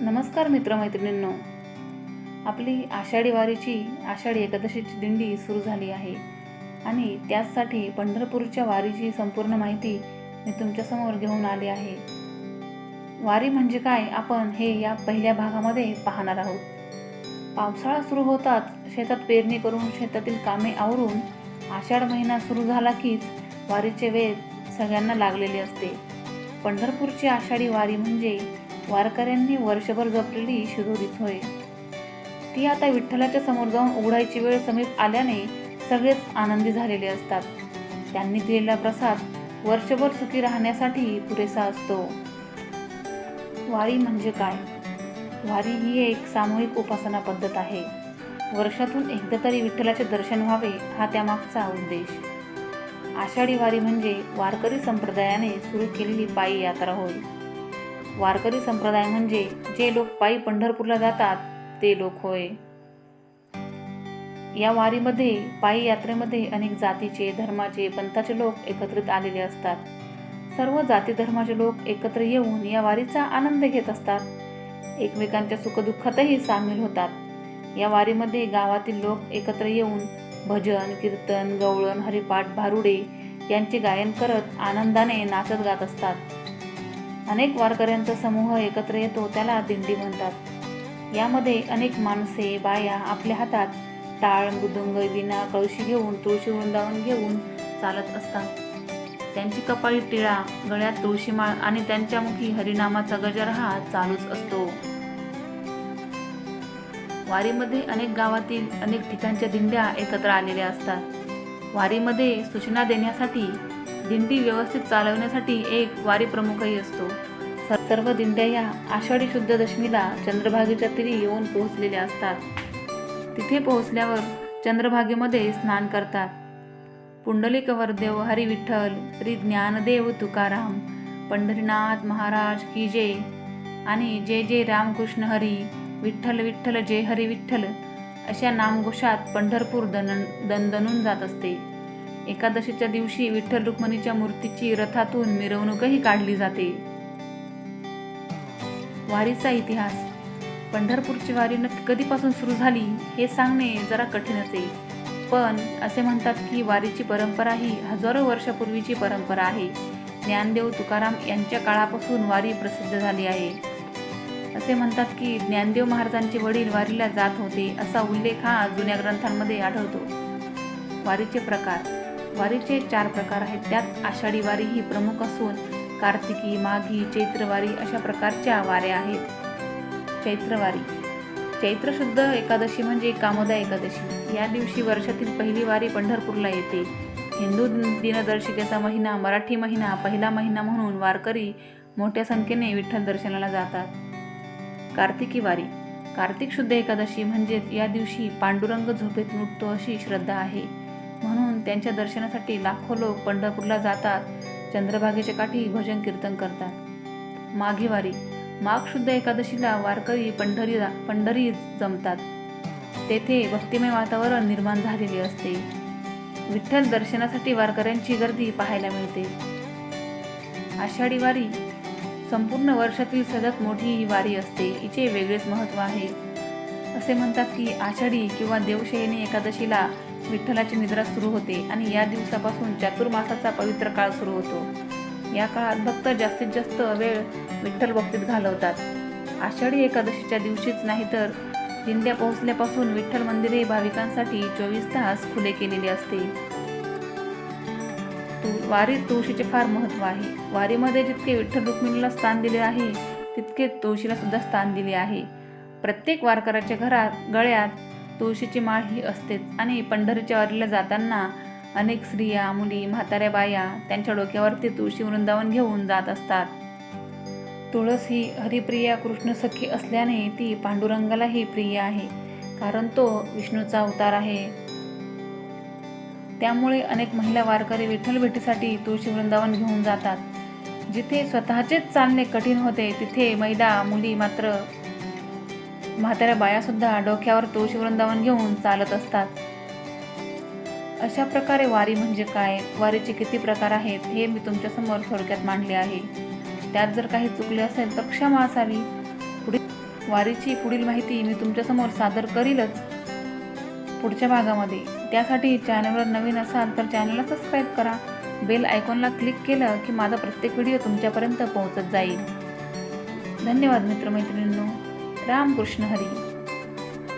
नमस्कार मित्रमैत्रिणींनो. आपली आषाढी वारीची आषाढी एकादशीची दिंडी सुरू झाली आहे. आणि त्याचसाठी पंढरपूरच्या वारीची संपूर्ण माहिती मी तुमच्यासमोर घेऊन आली आहे. वारी म्हणजे काय आपण हे या पहिल्या भागामध्ये पाहणार आहोत. पावसाळा सुरू होताच शेतात पेरणी करून शेतातील कामे आवरून आषाढ महिना सुरू झाला कीच वारीचे वेध सगळ्यांना लागलेले असते. पंढरपूरची आषाढी वारी म्हणजे वारकऱ्यांनी वर्षभर जपलेली शिरोरीच होय ती आता विठ्ठलाच्या समोर जाऊन उघडायची वेळ समीप आल्याने सगळेच आनंदी झालेले असतात. त्यांनी दिलेला प्रसाद वर्षभर सुखी राहण्यासाठी पुरेसा असतो. वारी म्हणजे काय? वारी ही एक सामूहिक उपासना पद्धत आहे. वर्षातून एकदा तरी विठ्ठलाचे दर्शन व्हावे हा त्यामागचा उद्देश. आषाढी वारी म्हणजे वारकरी संप्रदायाने सुरू केलेली पायी यात्रा होय. वारकरी संप्रदाय म्हणजे जे लोक पायी पंढरपूरला जातात ते लोक होय. या वारीमध्ये पायी यात्रेमध्ये अनेक जातीचे धर्माचे पंथाचे लोक एकत्रित आलेले असतात. सर्व जाती धर्माचे लोक एकत्र येऊन या वारीचा आनंद घेत असतात. एकमेकांच्या सुखदुःखातही सामील होतात. या वारीमध्ये गावातील लोक एकत्र येऊन भजन कीर्तन गवळण हरिपाठ भारुडे यांचे गायन करत आनंदाने नाचत गात असतात. अनेक वारकऱ्यांचा समूह एकत्र येतो त्याला दिंडी म्हणतात. यामध्ये अनेक माणसे बाया आपल्या हातात टाळ मृदुंग विना कळशी घेऊन तुळशी वृंदावन घेऊन चालत असतात. त्यांची कपाळी टिळा गळ्यात तुळशीमाळ आणि त्यांच्या मुखी हरिनामाचा गजर हा चालूच असतो. वारीमध्ये अनेक गावातील अनेक ठिकाणच्या दिंड्या एकत्र आलेल्या असतात. वारीमध्ये सूचना देण्यासाठी दिंडी व्यवस्थित चालवण्यासाठी एक वारी प्रमुखही असतो. सर्व दिंड्या या आषाढी शुद्ध दशमीला चंद्रभागेच्या तीरी येऊन पोहोचलेल्या असतात. तिथे पोहोचल्यावर चंद्रभागेमध्ये स्नान करतात. पुंडलिक वरदेव हरी विठ्ठल श्री ज्ञानदेव तुकाराम पंढरीनाथ महाराज की जय. आणि जय जय रामकृष्ण हरी विठ्ठल विठ्ठल जय हरी विठ्ठल अशा नामघोषात पंढरपूर दन दणदणून जात असते. एकादशीच्या दिवशी विठ्ठल रुक्मिणीच्या मूर्तीची रथातून मिरवणूकही काढली जाते. वारीचा इतिहास. पंढरपूरची वारी नक्की कधीपासून सुरू झाली हे सांगणे जरा कठीणच आहे पण असे म्हणतात की वारीची परंपरा ही हजारो वर्षापूर्वीची परंपरा आहे. ज्ञानदेव तुकाराम यांच्या काळापासून वारी प्रसिद्ध झाली आहे. असे म्हणतात की ज्ञानदेव महाराजांचे वडील वारीला जात होते असा उल्लेख हा जुन्या ग्रंथांमध्ये आढळतो. वारीचे प्रकार. वारीचे चार प्रकार आहेत. त्यात आषाढी वारी ही प्रमुख असून कार्तिकी माघी चैत्रवारी अशा प्रकारच्या वाऱ्या आहेत. चैत्रवारी चैत्र शुद्ध एकादशी म्हणजे कामोदा एकादशी. या दिवशी वर्षातील पहिली वारी पंढरपूरला येते. हिंदू दिनदर्शिकेचा महिना मराठी महिना पहिला महिना म्हणून वारकरी मोठ्या संख्येने विठ्ठल दर्शनाला जातात. कार्तिकी वारी. कार्तिक शुद्ध एकादशी म्हणजेच या दिवशी पांडुरंग झोपेत उठतो अशी श्रद्धा आहे. म्हणून त्यांच्या दर्शनासाठी लाखो लोक पंढरपूरला जातात चंद्रभागेच्या काठी भजन कीर्तन करतात. माघीवारी माघ शुद्ध एकादशीला वारकरी पंढरी पंढरी जमतात. तेथे भक्तिमय वातावरण निर्माण झालेले असते. विठ्ठल दर्शनासाठी वारकऱ्यांची गर्दी पाहायला मिळते. आषाढी वारी संपूर्ण वर्षातील सगळ्यात मोठी ही वारी असते. हिचे वेगळेच महत्त्व आहे. असे म्हणतात की आषाढी किंवा देवशयनी एकादशीला विठ्ठलाची निद्रा सुरू होते आणि या दिवसापासून चातुर्मासाचा पवित्र काळ सुरू होतो. या काळात भक्त जास्तीत जास्त वेळ विठ्ठल भक्तीत घालवतात. आषाढी एकादशीच्या दिवशीच नाही तर दिंड्या पोहोचल्यापासून विठ्ठल मंदिरे भाविकांसाठी चोवीस तास खुले केलेले असते. तु- वारीत तुळशीचे फार महत्त्व आहे. वारीमध्ये जितके विठ्ठल रुक्मिणीला स्थान दिले आहे तितके तुळशीला सुद्धा स्थान दिले आहे. प्रत्येक वारकऱ्याच्या घरात गळ्यात तुळशीची माळ ही असतेच. आणि पंढरीच्या वारीला जाताना अनेक स्त्रिया मुली म्हाताऱ्या बाया त्यांच्या डोक्यावरती तुळशी वृंदावन घेऊन जात असतात. तुळस ही हरिप्रिया कृष्ण सखी असल्याने ती पांडुरंगालाही प्रिय आहे कारण तो विष्णूचा अवतार आहे. त्यामुळे अनेक महिला वारकरी विठ्ठल भेटीसाठी तुळशी वृंदावन घेऊन जातात. जिथे स्वतःचेच चालणे कठीण होते तिथे महिला मुली मात्र म्हाताऱ्या बायासुद्धा डोक्यावर तुळशी वृंदावन घेऊन चालत असतात. अशा प्रकारे वारी म्हणजे काय? वारीचे किती प्रकार आहेत हे मी तुमच्यासमोर थोडक्यात मांडले आहे. त्यात जर काही चुकले असेल तर क्षमा असावी. पुढील वारीची पुढील माहिती मी तुमच्यासमोर सादर करीलच. पुढच्या भागामध्ये. त्यासाठी चॅनलवर नवीन असाल तर चॅनलला सबस्क्राईब करा. बेल आयकॉनला क्लिक केलं की माझा प्रत्येक व्हिडिओ तुमच्यापर्यंत पोहोचत जाईल. धन्यवाद मित्रमैत्रिणींनो. रामकृष्ण हरी.